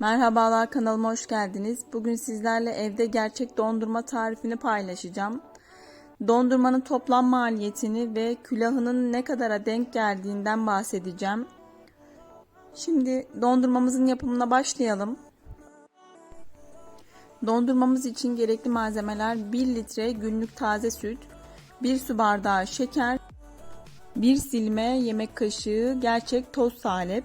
Merhabalar kanalıma hoş geldiniz. Bugün sizlerle evde gerçek dondurma tarifini paylaşacağım. Dondurmanın toplam maliyetini ve külahının ne kadara denk geldiğinden bahsedeceğim. Şimdi dondurmamızın yapımına başlayalım. Dondurmamız için gerekli malzemeler 1 litre günlük taze süt, 1 su bardağı şeker, 1 silme yemek kaşığı gerçek toz salep,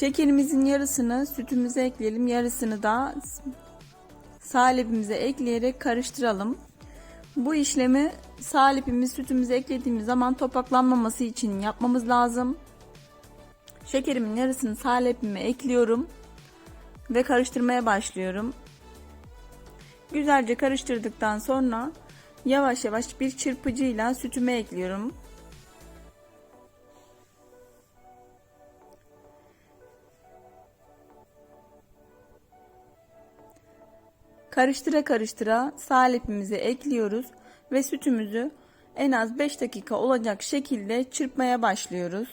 Şekerimizin yarısını sütümüze ekleyelim. Yarısını da salepimize ekleyerek karıştıralım. Bu işlemi salepimiz sütümüze eklediğimiz zaman topaklanmaması için yapmamız lazım. Şekerimin yarısını salepime ekliyorum ve karıştırmaya başlıyorum. Güzelce karıştırdıktan sonra yavaş yavaş bir çırpıcıyla sütüme ekliyorum. Karıştıra karıştıra salepimizi ekliyoruz ve sütümüzü en az 5 dakika olacak şekilde çırpmaya başlıyoruz.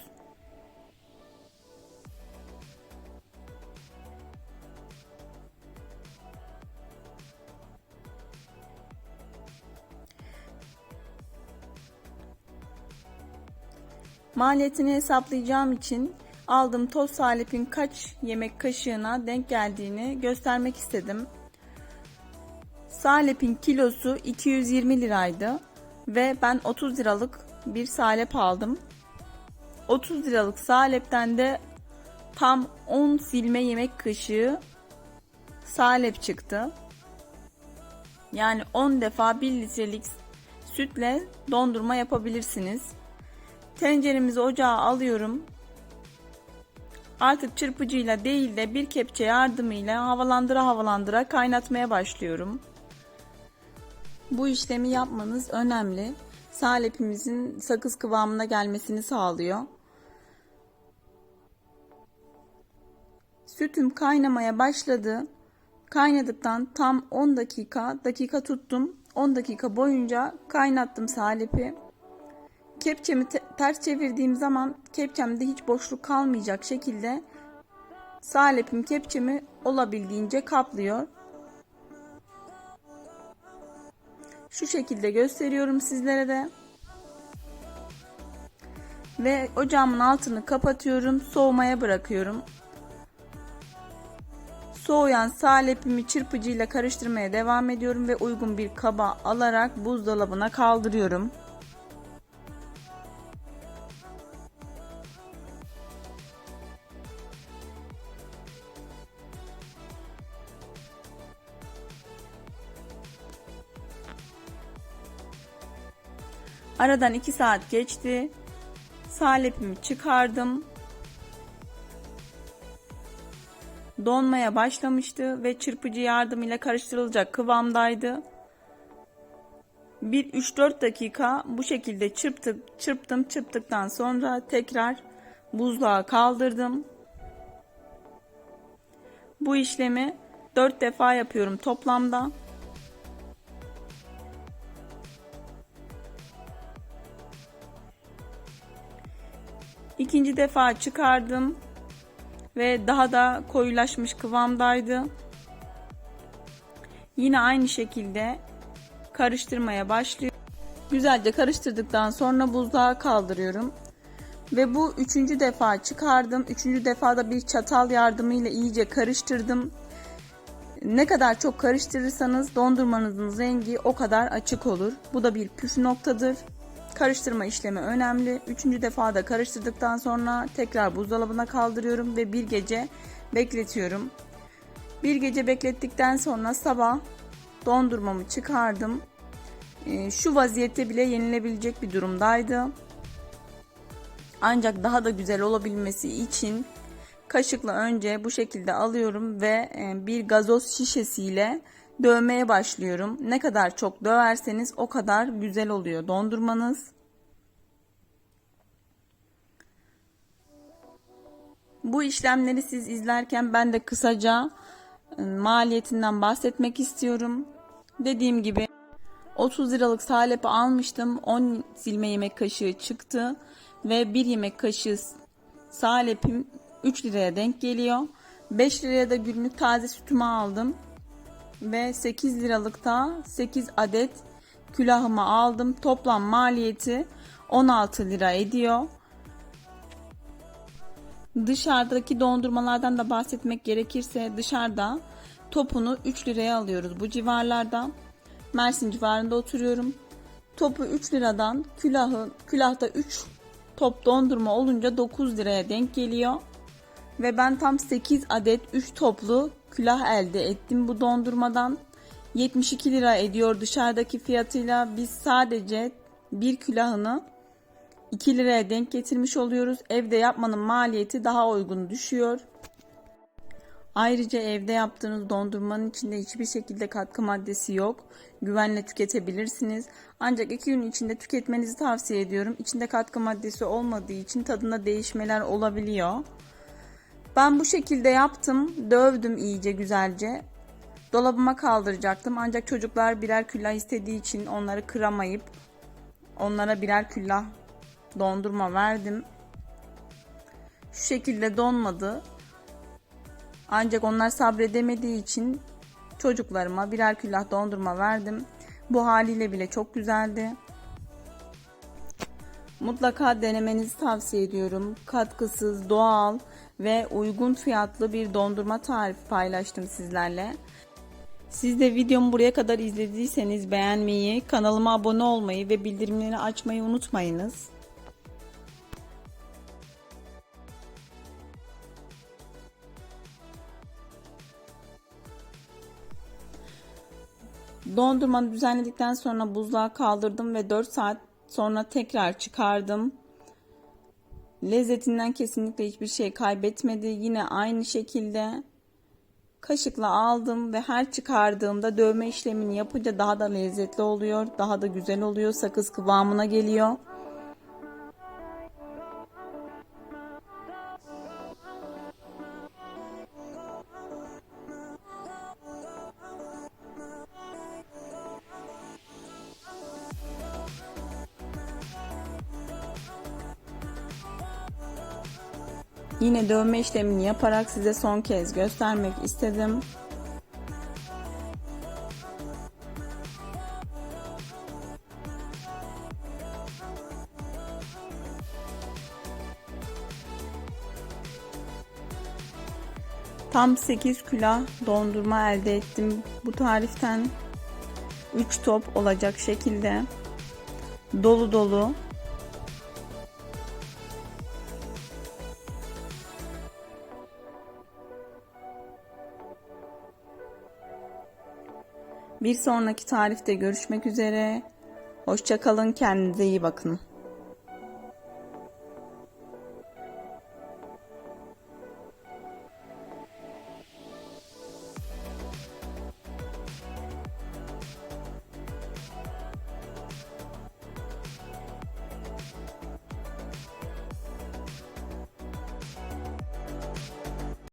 Maliyetini hesaplayacağım için aldığım toz salepin kaç yemek kaşığına denk geldiğini göstermek istedim. Salep'in kilosu 220 liraydı ve ben 30 liralık bir salep aldım. 30 liralık salepten de tam 10 silme yemek kaşığı salep çıktı. Yani 10 defa 1 litrelik sütle dondurma yapabilirsiniz. Tenceremizi ocağa alıyorum. Artık çırpıcıyla değil de bir kepçe yardımıyla havalandıra havalandıra kaynatmaya başlıyorum. Bu işlemi yapmanız önemli. Salepimizin sakız kıvamına gelmesini sağlıyor. Sütüm kaynamaya başladı. Kaynadıktan tam 10 dakika, dakika tuttum. 10 dakika boyunca kaynattım salepi. Kepçemi te ters çevirdiğim zaman kepçemde hiç boşluk kalmayacak şekilde salepim kepçemi olabildiğince kaplıyor. Şu şekilde gösteriyorum sizlere de. Ve ocağımın altını kapatıyorum. Soğumaya bırakıyorum. Soğuyan salepimi çırpıcıyla karıştırmaya devam ediyorum ve uygun bir kaba alarak buzdolabına kaldırıyorum. Aradan 2 saat geçti. Salepimi çıkardım. Donmaya başlamıştı ve çırpıcı yardımıyla karıştırılacak kıvamdaydı. Bir 3-4 dakika bu şekilde çırptık, çırptım. Çırptıktan sonra tekrar buzluğa kaldırdım. Bu işlemi 4 defa yapıyorum toplamda. İkinci defa çıkardım ve daha da koyulaşmış kıvamdaydı. Yine aynı şekilde karıştırmaya başlıyorum. Güzelce karıştırdıktan sonra buzluğa kaldırıyorum. Ve bu üçüncü defa çıkardım. Üçüncü defada bir çatal yardımıyla iyice karıştırdım. Ne kadar çok karıştırırsanız dondurmanızın rengi o kadar açık olur. Bu da bir püf noktadır. Karıştırma işlemi önemli. Üçüncü defa da karıştırdıktan sonra tekrar buzdolabına kaldırıyorum ve bir gece bekletiyorum. Bir gece beklettikten sonra sabah dondurmamı çıkardım. Ee, şu vaziyette bile yenilebilecek bir durumdaydı. Ancak daha da güzel olabilmesi için kaşıkla önce bu şekilde alıyorum ve e, bir gazoz şişesiyle dövmeye başlıyorum. Ne kadar çok döverseniz o kadar güzel oluyor dondurmanız. Bu işlemleri siz izlerken ben de kısaca ıı, maliyetinden bahsetmek istiyorum. Dediğim gibi 30 liralık salepi almıştım. 10 silme yemek kaşığı çıktı ve 1 yemek kaşığı salepim 3 liraya denk geliyor. 5 liraya da günlük taze sütümü aldım. Ve 8 liralıkta 8 adet külahımı aldım. Toplam maliyeti 16 lira ediyor. Dışarıdaki dondurmalardan da bahsetmek gerekirse dışarıda topunu 3 liraya alıyoruz bu civarlarda. Mersin civarında oturuyorum. Topu 3 liradan külahı külahta 3 top dondurma olunca 9 liraya denk geliyor. Ve ben tam 8 adet 3 toplu külah elde ettim bu dondurmadan. 72 lira ediyor dışarıdaki fiyatıyla. Biz sadece bir külahını 2 liraya denk getirmiş oluyoruz. Evde yapmanın maliyeti daha uygun düşüyor. Ayrıca evde yaptığınız dondurmanın içinde hiçbir şekilde katkı maddesi yok. Güvenle tüketebilirsiniz. Ancak 2 gün içinde tüketmenizi tavsiye ediyorum. İçinde katkı maddesi olmadığı için tadında değişmeler olabiliyor. Ben bu şekilde yaptım. Dövdüm iyice güzelce. Dolabıma kaldıracaktım. Ancak çocuklar birer küllah istediği için onları kıramayıp onlara birer küllah dondurma verdim. Şu şekilde donmadı. Ancak onlar sabredemediği için çocuklarıma birer küllah dondurma verdim. Bu haliyle bile çok güzeldi. Mutlaka denemenizi tavsiye ediyorum. Katkısız, doğal ve uygun fiyatlı bir dondurma tarifi paylaştım sizlerle. Siz de videomu buraya kadar izlediyseniz beğenmeyi, kanalıma abone olmayı ve bildirimleri açmayı unutmayınız. Dondurmanı düzenledikten sonra buzluğa kaldırdım ve 4 saat sonra tekrar çıkardım. Lezzetinden kesinlikle hiçbir şey kaybetmedi. Yine aynı şekilde kaşıkla aldım ve her çıkardığımda dövme işlemini yapınca daha da lezzetli oluyor. Daha da güzel oluyor. Sakız kıvamına geliyor. Yine dövme işlemini yaparak size son kez göstermek istedim. Tam 8 külah dondurma elde ettim. Bu tariften 3 top olacak şekilde dolu dolu Bir sonraki tarifte görüşmek üzere. Hoşçakalın, kendinize iyi bakın.